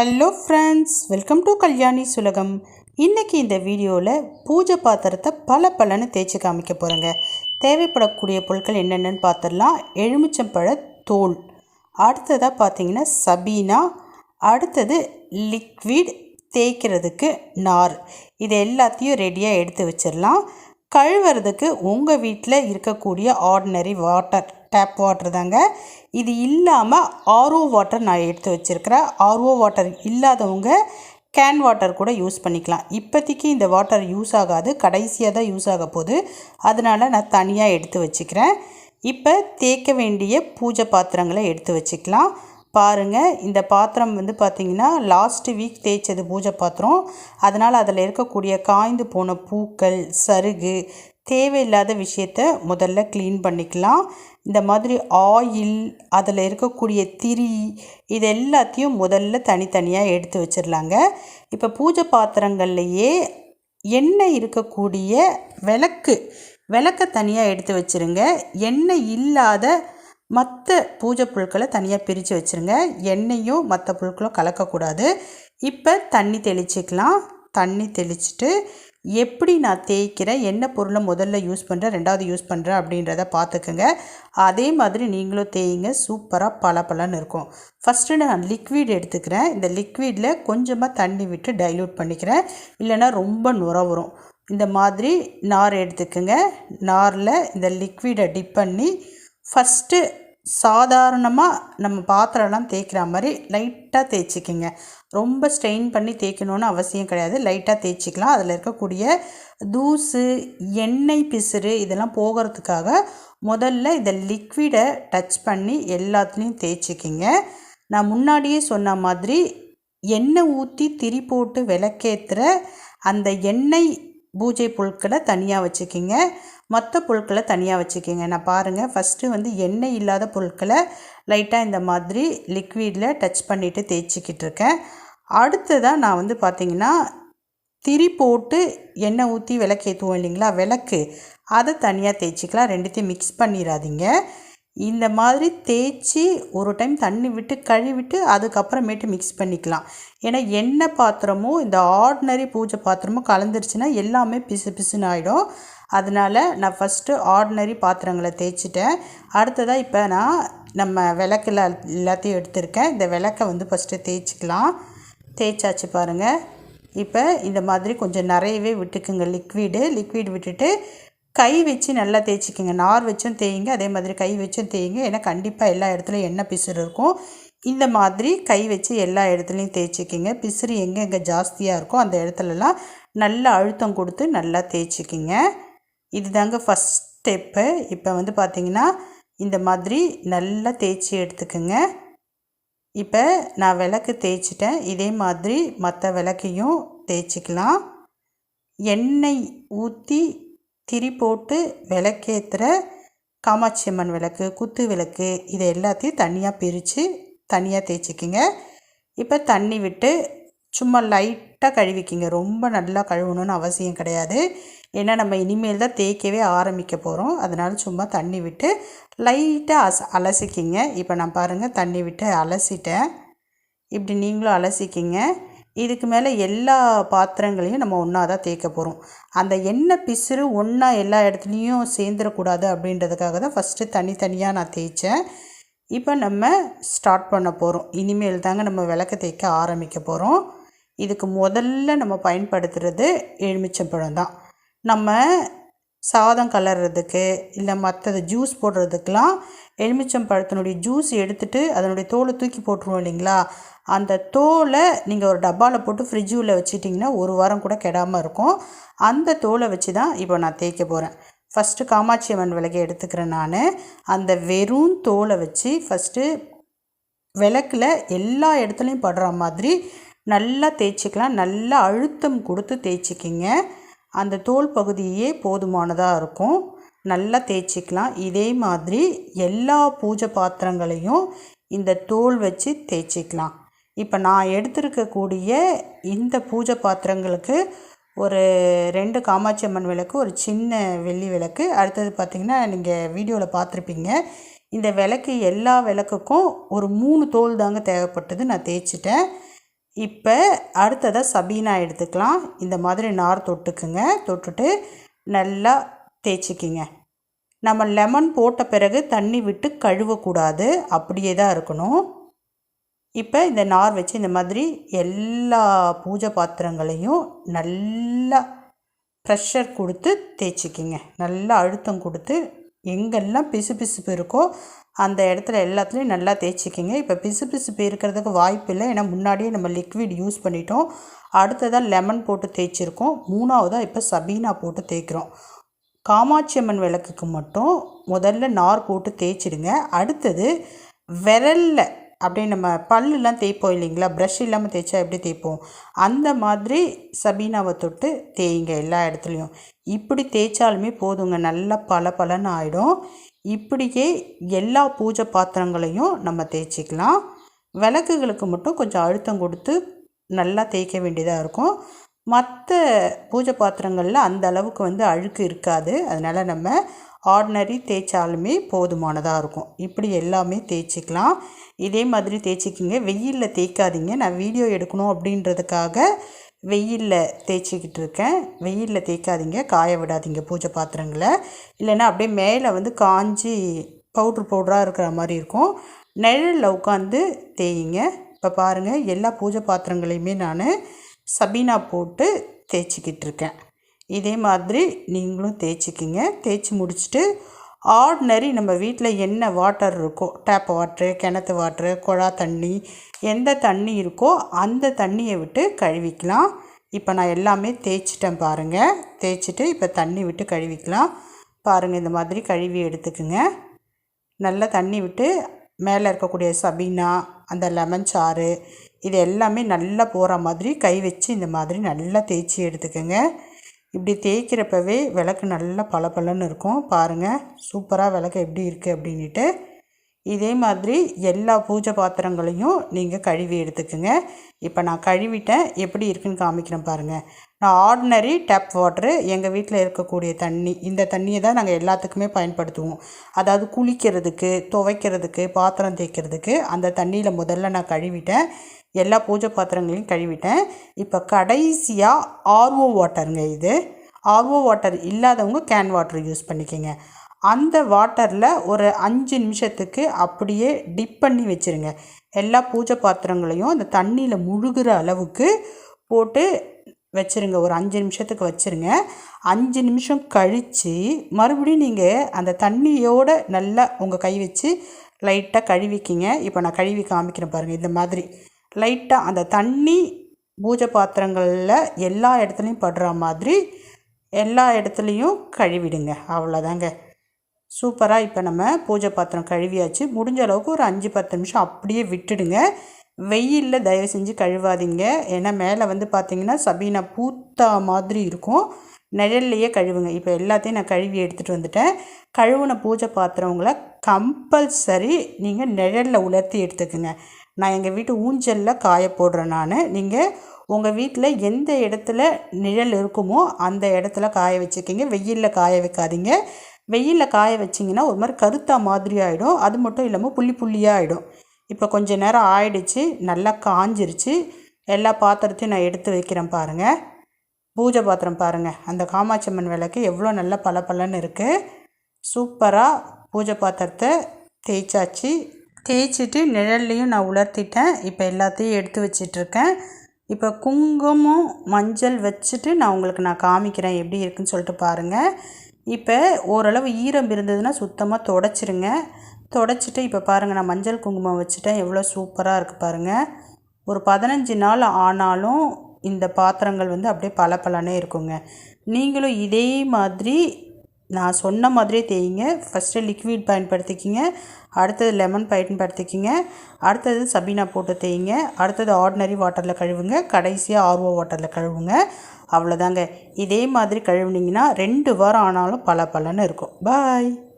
Hello friends welcome to Kalyani சுலகம் இன்றைக்கி இந்த வீடியோவில் பூஜை பாத்திரத்தை பல பலன்னு தேய்ச்சி காமிக்க போகிறேங்க தேவைப்படக்கூடிய பொருட்கள் என்னென்னு பார்த்துடலாம் எலுமிச்சம்பழ தோல். அடுத்ததாக பார்த்தீங்கன்னா சபீனா. அடுத்தது லிக்விட் தேய்க்கிறதுக்கு நார். இது எல்லாத்தையும் ரெடியாக எடுத்து வச்சிடலாம் கழுவுறதுக்கு உங்கள் வீட்டில் இருக்கக்கூடிய ஆர்டினரி வாட்டர் டேப் வாட்டர் தாங்க. இது இல்லாமல் ஆர்ஓ வாட்டர் நான் எடுத்து வச்சுருக்கிறேன் ஆர்ஓ வாட்டர் இல்லாதவங்க கேன் வாட்டர் கூட யூஸ் பண்ணிக்கலாம். இப்போதைக்கு இந்த வாட்டர் யூஸ் ஆகாது. கடைசியாக தான் யூஸ் ஆக போகுது. அதனால் நான் தனியாக எடுத்து வச்சுக்கிறேன். இப்போ தேய்க்க வேண்டிய பூஜை பாத்திரங்களை எடுத்து வச்சுக்கலாம். பாருங்கள் இந்த பாத்திரம் வந்து பார்த்திங்கன்னா லாஸ்ட்டு வீக் தேய்ச்சது பூஜை பாத்திரம். அதனால் அதில் இருக்கக்கூடிய காய்ந்து போன பூக்கள் சருகு தேவையில்லாத விஷயத்த முதல்ல க்ளீன் பண்ணிக்கலாம். இந்த மாதிரி ஆயில் அதில் இருக்கக்கூடிய திரி இது எல்லாத்தையும் முதல்ல தனித்தனியாக எடுத்து வச்சிடலாங்க. இப்போ பூஜை பாத்திரங்கள்லையே எண்ணெய் இருக்கக்கூடிய விளக்கு விளக்கை தனியாக எடுத்து வச்சுருங்க. எண்ணெய் இல்லாத மற்ற பூஜை பொருட்களை தனியாக பிரித்து வச்சுருங்க. எண்ணெயும் மற்ற பொருட்களும் கலக்கக்கூடாது. இப்போ தண்ணி தெளிச்சிக்கலாம். தண்ணி தெளிச்சிட்டு எப்படி நான் தேய்க்கிறேன் என்ன பொருளை முதல்ல யூஸ் பண்ணுறேன் ரெண்டாவது யூஸ் பண்ணுறேன் அப்படின்றத பார்த்துக்குங்க. அதே மாதிரி நீங்களும் தேய்ங்க சூப்பராக பல பலன்னு இருக்கும் ஃபஸ்ட்டு நான் லிக்விட் எடுத்துக்கிறேன். இந்த லிக்விடில் கொஞ்சமாக தண்ணி விட்டு டைல்யூட் பண்ணிக்கிறேன். இல்லைன்னா ரொம்ப நுர வரும். இந்த மாதிரி நார் எடுத்துக்கோங்க. நாரில் இந்த லிக்விடை டிப் பண்ணி ஃபஸ்ட்டு சாதாரணமாக நம்ம பாத்திரம்லாம் தேய்க்கிற மாதிரி லைட்டாக தேய்ச்சிக்கிங்க. ரொம்ப ஸ்ட்ரெயின் பண்ணி தேய்க்கணுன்னு அவசியம் கிடையாது. லைட்டாக தேய்ச்சிக்கலாம். அதில் இருக்கக்கூடிய தூசு எண்ணெய் பிசுறு இதெல்லாம் போகிறதுக்காக முதல்ல இதை லிக்விடை டச் பண்ணி எல்லாத்துலேயும் தேய்ச்சிக்கிங்க. நான் முன்னாடியே சொன்ன மாதிரி எண்ணெய் ஊற்றி திரி போட்டு விளக்கேற்றுற அந்த எண்ணெய் பூஜை பொருட்களை தனியாக வச்சுக்கிங்க. மற்ற பொருட்களை தனியாக வச்சுக்கிங்க. நான் பாருங்கள் ஃபஸ்ட்டு வந்து எண்ணெய் இல்லாத பொருட்களை லைட்டாக இந்த மாதிரி லிக்விடில் டச் பண்ணிவிட்டு தேய்ச்சிக்கிட்டு இருக்கேன். அடுத்ததாக நான் வந்து பார்த்திங்கன்னா திரி போட்டு எண்ணெய் ஊற்றி விளக்கேற்றுவோம் இல்லைங்களா? விளக்கு. அதை தனியாக தேய்ச்சிக்கலாம். ரெண்டுத்தையும் மிக்ஸ் பண்ணிடாதீங்க. இந்த மாதிரி தேய்ச்சி ஒரு டைம் தண்ணி விட்டு கழுவிட்டு அதுக்கப்புறமேட்டு மிக்ஸ் பண்ணிக்கலாம். ஏன்னா எண்ணெய் பாத்திரமும் இந்த ஆர்டினரி பூஜை பாத்திரமும் கலந்துருச்சுன்னா எல்லாமே பிசு பிசுன்னு ஆகிடும் அதனால் நான் ஃபஸ்ட்டு ஆர்டினரி பாத்திரங்களை தேய்ச்சிட்டேன். அடுத்ததாக இப்போ நான் நம்ம விளக்கில் எல்லாத்தையும் எடுத்திருக்கேன். இந்த விளக்கை வந்து ஃபஸ்ட்டு தேய்ச்சிக்கலாம். தேய்ச்சாச்சு பாருங்கள் இப்போ இந்த மாதிரி கொஞ்சம் நிறையவே விட்டுக்குங்க. லிக்விடு லிக்விட் விட்டுட்டு கை வச்சு நல்லா தேய்ச்சிக்கோங்க. நார் வச்சும் தேயுங்க. அதே மாதிரி கை வச்சும் தேயுங்க. ஏன்னா கண்டிப்பாக எல்லா இடத்துலையும் எண்ணெய் பிசுறு இருக்கும். இந்த மாதிரி கை வச்சு எல்லா இடத்துலையும் தேய்ச்சிக்கிங்க. பிசுறு எங்கே எங்கே ஜாஸ்தியாக இருக்கோ அந்த இடத்துலலாம் நல்லா அழுத்தம் கொடுத்து நல்லா தேய்ச்சிக்கிங்க. இதுதாங்க ஃபஸ்ட் ஸ்டெப்பு இப்போ வந்து பார்த்திங்கன்னா இந்த மாதிரி நல்லா தேய்ச்சி எடுத்துக்கோங்க. இப்போ நான் விளக்கு தேய்ச்சிட்டேன். இதே மாதிரி மற்ற விளக்கையும் தேய்ச்சிக்கலாம். எண்ணெய் ஊற்றி திரி போட்டு விளக்கேற்றுற காமாட்சி அம்மன் விளக்கு குத்து விளக்கு இதை எல்லாத்தையும் தனியாக பிரித்து தனியாக தேய்ச்சிக்கிங்க. இப்போ தண்ணி விட்டு சும்மா லைட்டாக கழுவிக்கிங்க. ரொம்ப நல்லா கழுவணும்னு அவசியம் கிடையாது. ஏன்னா நம்ம இனிமேல் தான் தேய்க்கவே ஆரம்பிக்க போகிறோம் அதனால் சும்மா தண்ணி விட்டு லைட்டாக அஸ் அலசிக்கிங்க. இப்போ நான் பாருங்கள் தண்ணி விட்டு அலசிட்டேன். இப்படி நீங்களும் அலசிக்கிங்க. இதுக்கு மேலே எல்லா பாத்திரங்களையும் நம்ம ஒன்றா தான் தேய்க்க போகிறோம் அந்த எண்ணெய் பிசுறு ஒன்றா எல்லா இடத்துலையும் சேர்ந்துடக்கூடாது அப்படின்றதுக்காக தான் ஃபஸ்ட்டு தனித்தனியாக நான் தேய்ச்சேன். இப்போ நம்ம ஸ்டார்ட் பண்ண போகிறோம் இனிமேல் தாங்க நம்ம விளக்க தேய்க்க ஆரம்பிக்க போகிறோம் இதுக்கு முதல்ல நம்ம பயன்படுத்துகிறது எலுமிச்சம்பழம் தான். நம்ம சாதம் கலர்றதுக்கு இல்லை மற்றது ஜூஸ் போடுறதுக்கெலாம் எலுமிச்சம்பழத்தினுடைய ஜூஸ் எடுத்துகிட்டு அதனுடைய தோலை தூக்கி போட்டுருவோம் இல்லைங்களா? அந்த தோலை நீங்கள் ஒரு டப்பாவில் போட்டு ஃப்ரிட்ஜுவில் வச்சுட்டிங்கன்னா ஒரு வாரம் கூட கெடாமல் இருக்கும். அந்த தோலை வச்சு தான் இப்போ நான் தேய்க்க போகிறேன் ஃபஸ்ட்டு காமாட்சி அம்மன் விளக்கை எடுத்துக்கிறேன் நான். அந்த வெறும் தோலை வச்சு ஃபஸ்ட்டு விளக்கில் எல்லா இடத்துலையும் படுற மாதிரி நல்லா தேய்ச்சிக்கலாம். நல்லா அழுத்தம் கொடுத்து தேய்ச்சிக்கிங்க. அந்த தோல் பகுதியே போதுமானதாக இருக்கும். நல்லா தேய்ச்சிக்கலாம். இதே மாதிரி எல்லா பூஜை பாத்திரங்களையும் இந்த தோல் வச்சு தேய்ச்சிக்கலாம். இப்போ நான் எடுத்திருக்கக்கூடிய இந்த பூஜை பாத்திரங்களுக்கு ஒரு ரெண்டு காமாட்சி அம்மன் விளக்கு ஒரு சின்ன வெள்ளி விளக்கு. அடுத்தது பார்த்திங்கன்னா நீங்கள் வீடியோவில் பார்த்துருப்பீங்க இந்த விளக்கு எல்லா விளக்குக்கும் ஒரு மூணு தோல் தாங்க தேவைப்பட்டது. நான் தேய்ச்சிட்டேன். இப்போ அடுத்ததாக சபீனா எடுத்துக்கலாம். இந்த மாதிரி நார் தொட்டுக்குங்க. தொட்டுட்டு நல்லா தேய்ச்சிக்கிங்க. நம்ம லெமன் போட்ட பிறகு தண்ணி விட்டு கழுவக்கூடாது. அப்படியே தான் இருக்கணும். இப்போ இந்த நார் வச்சு இந்த மாதிரி எல்லா பூஜை பாத்திரங்களையும் நல்லா ப்ரெஷர் கொடுத்து தேய்ச்சிக்கிங்க. நல்லா அழுத்தம் கொடுத்து எங்கெல்லாம் பிசு பிசுப்பு இருக்கோ அந்த இடத்துல எல்லாத்துலேயும் நல்லா தேய்ச்சிக்கிங்க. இப்போ பிசு பிசுப்பு இருக்கிறதுக்கு வாய்ப்பு இல்லை. ஏன்னா முன்னாடியே நம்ம லிக்விட் யூஸ் பண்ணிட்டோம். அடுத்ததாக லெமன் போட்டு தேய்ச்சிருக்கோம். மூணாவதாக இப்போ சபீனா போட்டு தேய்க்கிறோம். காமாட்சி அம்மன் விளக்குக்கு மட்டும் முதல்ல நார் போட்டு தேய்ச்சிடுங்க. அடுத்தது விரலில் அப்படியே நம்ம பல்லுலாம் தேய்ப்போம் இல்லைங்களா? ப்ரஷ் இல்லாமல் தேய்ச்சா எப்படி தேய்ப்போம்? அந்த மாதிரி சபீனாவை தொட்டு தேய்ங்க எல்லா இடத்துலையும். இப்படி தேய்ச்சாலுமே போதுங்க. நல்லா பல பலன்னு ஆகிடும் இப்படியே எல்லா பூஜை பாத்திரங்களையும் நம்ம தேய்ச்சிக்கலாம். விளக்குகளுக்கு மட்டும் கொஞ்சம் அழுத்தம் கொடுத்து நல்லா தேய்க்க வேண்டியதாக இருக்கும். மற்ற பூஜை பாத்திரங்களில் அந்த அளவுக்கு வந்து அழுக்கு இருக்காது. அதனால் நம்ம ஆர்டினரி தேய்ச்சாலுமே போதுமானதாக இருக்கும். இப்படி எல்லாமே தேய்ச்சிக்கலாம். இதே மாதிரி தேய்ச்சிக்கிங்க. வெயிலில் தேய்க்காதீங்க. நான் வீடியோ எடுக்கணும் அப்படின்றதுக்காக வெயிலில் தேய்ச்சிக்கிட்டு இருக்கேன் வெயிலில் தேய்க்காதீங்க காய விடாதீங்க பூஜை பாத்திரங்களை. இல்லைன்னா அப்படியே மேலே வந்து காஞ்சி பவுட்ரு பவுட்ராக இருக்கிற மாதிரி இருக்கும். நிழலில் உட்காந்து தேயுங்க. இப்போ பாருங்கள் எல்லா பூஜை பாத்திரங்களையுமே நான் சபீனா போட்டு தேய்ச்சிக்கிட்டு இருக்கேன் இதே மாதிரி நீங்களும் தேய்ச்சிக்கிங்க. தேய்ச்சி முடிச்சுட்டு ஆர்டினரி நம்ம வீட்டில் என்ன வாட்டர் இருக்கோ டேப் வாட்ரு கிணத்து வாட்ரு குழா தண்ணி எந்த தண்ணி இருக்கோ அந்த தண்ணியை விட்டு கழுவிக்கலாம். இப்போ நான் எல்லாமே தேய்ச்சிட்டேன் பாருங்கள் தேய்ச்சிட்டு இப்போ தண்ணி விட்டு கழுவிக்கலாம். பாருங்கள் இந்த மாதிரி கழுவி எடுத்துக்குங்க. நல்லா தண்ணி விட்டு மேலே இருக்கக்கூடிய சபீனா அந்த லெமன் சாறு இது எல்லாமே நல்லா போகிற மாதிரி கை வச்சு இந்த மாதிரி நல்லா தேய்ச்சி எடுத்துக்கோங்க. இப்படி தேய்க்கிறப்பவே விளக்கு நல்லா பளபளன்னு இருக்கும். பாருங்கள் சூப்பராக விளக்கு எப்படி இருக்குது அப்படின்ட்டு இதே மாதிரி எல்லா பூஜை பாத்திரங்களையும் நீங்கள் கழுவி எடுத்துக்கோங்க. இப்போ நான் கழுவிட்டேன். எப்படி இருக்குன்னு காமிக்கிறேன் பாருங்கள் நான் ஆர்டினரி டேப் வாட்ரு எங்கள் வீட்டில் இருக்கக்கூடிய தண்ணி இந்த தண்ணியை தான் நாங்கள் எல்லாத்துக்குமே பயன்படுத்துவோம். அதாவது குளிக்கிறதுக்கு துவைக்கிறதுக்கு பாத்திரம் தேய்க்கிறதுக்கு அந்த தண்ணியில் முதல்ல நான் கழுவிட்டேன். எல்லா பூஜை பாத்திரங்களையும் கழுவிட்டேன். இப்போ கடைசியாக ஆர்ஓ வாட்டருங்க இது. ஆர்ஓ வாட்டர் இல்லாதவங்க கேன் வாட்டர் யூஸ் பண்ணிக்கோங்க. அந்த வாட்டரில் ஒரு அஞ்சு நிமிஷத்துக்கு அப்படியே டிப் பண்ணி வச்சுருங்க. எல்லா பூஜை பாத்திரங்களையும் அந்த தண்ணியில் முழுகிற அளவுக்கு போட்டு வச்சுருங்க. ஒரு அஞ்சு நிமிஷத்துக்கு வச்சுருங்க. அஞ்சு நிமிஷம் கழித்து மறுபடியும் நீங்கள் அந்த தண்ணியோடு நல்லா உங்கள் கை வச்சு லைட்டாக கழுவிக்கிங்க. இப்போ நான் கழுவி காமிக்கிறேன் பாருங்கள் இந்த மாதிரி. லைட்டாக அந்த தண்ணி பூஜை பாத்திரங்களில் எல்லா இடத்துலையும் படுற மாதிரி எல்லா இடத்துலையும் கழுவிடுங்க. அவ்வளோதாங்க சூப்பராக இப்போ நம்ம பூஜை பாத்திரம் கழுவியாச்சு. முடிஞ்ச அளவுக்கு ஒரு அஞ்சு பத்து நிமிஷம் அப்படியே விட்டுடுங்க. வெயிலில் தயவு செஞ்சு கழுவாதீங்க. ஏன்னா மேலே வந்து பார்த்திங்கன்னா சபீனா பூத்தா மாதிரி இருக்கும். நிழல்லையே கழுவுங்க. இப்போ எல்லாத்தையும் நான் கழுவி எடுத்துகிட்டு வந்துட்டேன். கழுவுன பூஜை பாத்திரங்களை கம்பல்சரி நீங்கள் நிழலில் உலர்த்தி எடுத்துக்கோங்க. நான் எங்கள் வீட்டு ஊஞ்சலில் காய போடுறேன் நான். நீங்கள் உங்கள் வீட்டில் எந்த இடத்துல நிழல் இருக்குமோ அந்த இடத்துல காய வச்சுக்கிங்க. வெயிலில் காய வைக்காதீங்க. வெயிலில் காய வச்சிங்கன்னா ஒரு மாதிரி கருத்தா மாதிரி ஆகிடும் அது மட்டும் இல்லாமல் புள்ளி புள்ளியாக ஆகிடும் இப்போ கொஞ்சம் நேரம் ஆயிடுச்சு. நல்லா காஞ்சிருச்சு. எல்லா பாத்திரத்தையும் நான் எடுத்து வைக்கிறேன் பாருங்கள் பூஜை பாத்திரம் பாருங்கள் அந்த காமாட்சி அம்மன் விளக்கு எவ்வளோ நல்லா பல பலன்னு இருக்குது சூப்பராக பூஜை பாத்திரத்தை தேய்ச்சாச்சு. தேய்ச்சிட்டு நிழல்லையும் நான் உலர்த்திட்டேன். இப்போ எல்லாத்தையும் எடுத்து வச்சிட்ருக்கேன். இப்போ குங்குமம் மஞ்சள் வச்சுட்டு நான் உங்களுக்கு நான் காமிக்கிறேன் எப்படி இருக்குன்னு சொல்லிட்டு பாருங்கள் இப்போ ஓரளவு ஈரம் இருந்ததுன்னா சுத்தமாக தொடச்சிருங்க. தொடச்சிட்டு இப்போ பாருங்கள் நான் மஞ்சள் குங்குமம் வச்சுட்டேன். எவ்வளோ சூப்பராக இருக்குது பாருங்கள் ஒரு பதினஞ்சு நாள் ஆனாலும் இந்த பாத்திரங்கள் வந்து அப்படியே பல பலனே இருக்குங்க. நீங்களும் இதே மாதிரி நான் சொன்ன மாதிரியே தேய்ங்க. First liquid பயன்படுத்திக்கிங்க. அடுத்தது லெமன் பயன்படுத்திக்கிங்க. அடுத்தது சபீனா போட்டு தேய்ங்க. அடுத்தது ஆர்டினரி வாட்டரில் கழுவுங்க. கடைசியாக ஆர்ஓ வாட்டரில் கழுவுங்க. அவ்வளோதாங்க இதே மாதிரி கழுவுனிங்கன்னா ரெண்டு வாரம் ஆனாலும் பல பலன்னு இருக்கும். பாய்